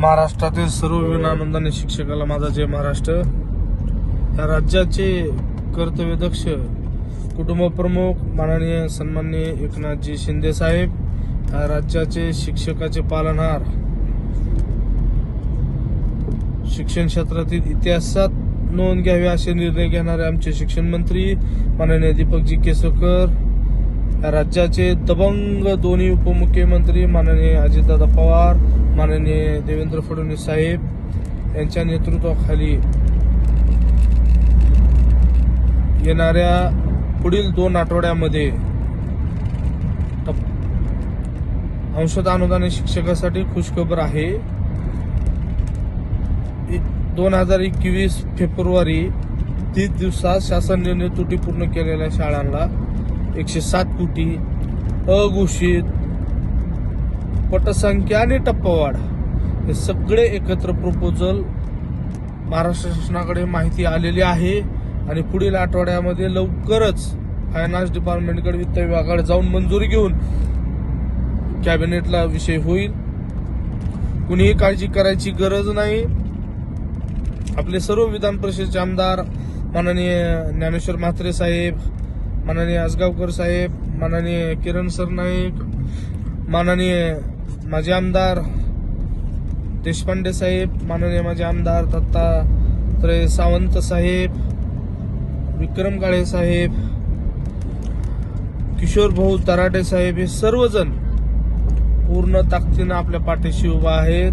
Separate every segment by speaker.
Speaker 1: महाराष्ट्रातील सर्व विनानंदाने शिक्षकाला माझा जय महाराष्ट्र. या राज्याचे कर्तव्यदक्ष कुटुंब प्रमुख माननीय सन्माननीय एकनाथजी शिंदे साहेब या राज्याचे शिक्षकाचे पालनहार. शिक्षण क्षेत्रातील इतिहासात नोंद घ्यावी असे निर्णय घेणारे आमचे शिक्षण मंत्री माननीय दीपकजी केसरकर. राज्याचे दबंग दोन्ही उपमुख्यमंत्री माननीय अजितदादा पवार माननीय देवेंद्र फडणवीस साहेब यांच्या नेतृत्वाखाली येणाऱ्या पुढील दोन आठवड्यामध्ये तप अंशद अनुदान शिक्षकासाठी खुशखबर आहे. दोन हजार एकवीस फेब्रुवारी तीस दिवसात शासन निर्णय तुटी पूर्ण केलेल्या शाळांना एकशे सात कोटी अघोषित पटसंख्या आणि टप्पावाढ हे सगळे एकत्र प्रपोजल महाराष्ट्र शासनाकडे माहिती आलेली आहे आणि पुढील आठवड्यामध्ये लवकरच फायनान्स डिपार्टमेंटकडे वित्त विभागाकडे जाऊन मंजुरी घेऊन कॅबिनेटला विषय होईल. कुणीही काळजी करायची गरज नाही. आपले सर्व विधान परिषदेचे आमदार माननीय ज्ञानेश्वर म्हात्रे साहेब माननीय आसगावकर साहेब माननीय किरण सरनाईक माननीय माजी आमदार देशपांडे साहेब माननीय माजी आमदार दत्तात्रय सावंत साहेब विक्रम काळे साहेब किशोर भाऊ तराटे साहेब हे सर्वजण पूर्ण ताकदीनं आपल्या पाठीशी उभा आहेत.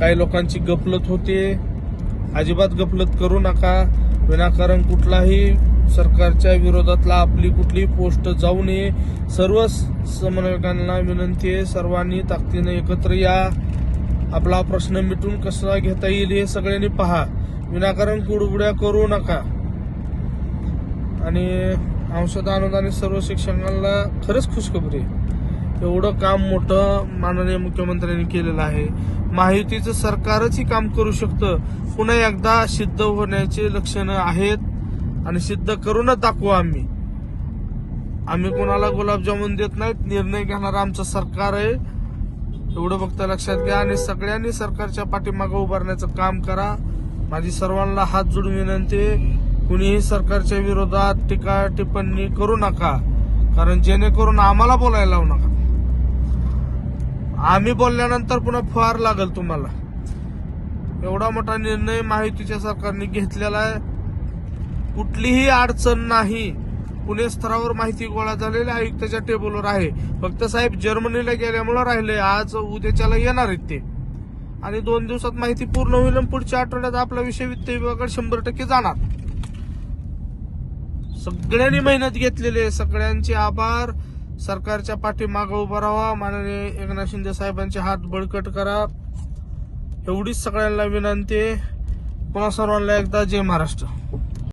Speaker 1: काही लोकांची गफलत होते. अजिबात गफलत करू नका. विनाकारण कुठलाही सरकारच्या विरोधातला आपली कुठली पोस्ट जाऊ नये. सर्व समन्वयकांना विनंती आहे सर्वांनी ताकदीने एकत्र या. आपला प्रश्न मिटून कसा घेता येईल हे सगळ्यांनी पहा. विनाकारण कुडबुड्या करू नका. आणि अंशद अनुदानित सर्व शिक्षकांना खरंच खुशखबरी आहे. एवढं काम मोठं माननीय मुख्यमंत्र्यांनी केलेलं आहे. माहितीचं सरकारच ही काम करू शकतं. पुन्हा एकदा सिद्ध होण्याचे लक्षणं आहेत. आणि सिद्ध करूनच दाखवू आम्ही. आम्ही कोणाला गुलाबजामुन देत नाहीत निर्णय घेणार आमचं सरकार आहे. एवढं फक्त लक्षात घ्या आणि सगळ्यांनी सरकारच्या पाठीमागं उभारण्याचं काम करा. माझी सर्वांना हात जोडून विनंती कुणीही सरकारच्या विरोधात टीका टिप्पणी करू नका कारण जेणेकरून आम्हाला बोलायला लावू नका. आम्ही बोलल्यानंतर पुन्हा फार लागल तुम्हाला. एवढा मोठा निर्णय माहितीच्या सरकारने घेतलेला आहे. कुठलीही अडचण नाही. पुणे स्तरावर माहिती गोळा झालेली आयुक्ताच्या टेबलवर आहे. फक्त साहेब जर्मनीला गेल्यामुळे राहिले. आज उद्याच्याला येणार आहेत ते. आणि दोन दिवसात माहिती पूर्ण होईल आणि पुढच्या आठवड्यात आपला विषय वित्त विभागात शंभर टक्के जाणार. सगळ्यांनी मेहनत घेतलेली आहे. सगळ्यांचे आभार. सरकारच्या पाठीमागं उभा राहा. माननीय एकनाथ शिंदे साहेबांचे हात बळकट करा. एवढीच सगळ्यांना विनंती आहे. पुन्हा सर्वांना एकदा जय महाराष्ट्र.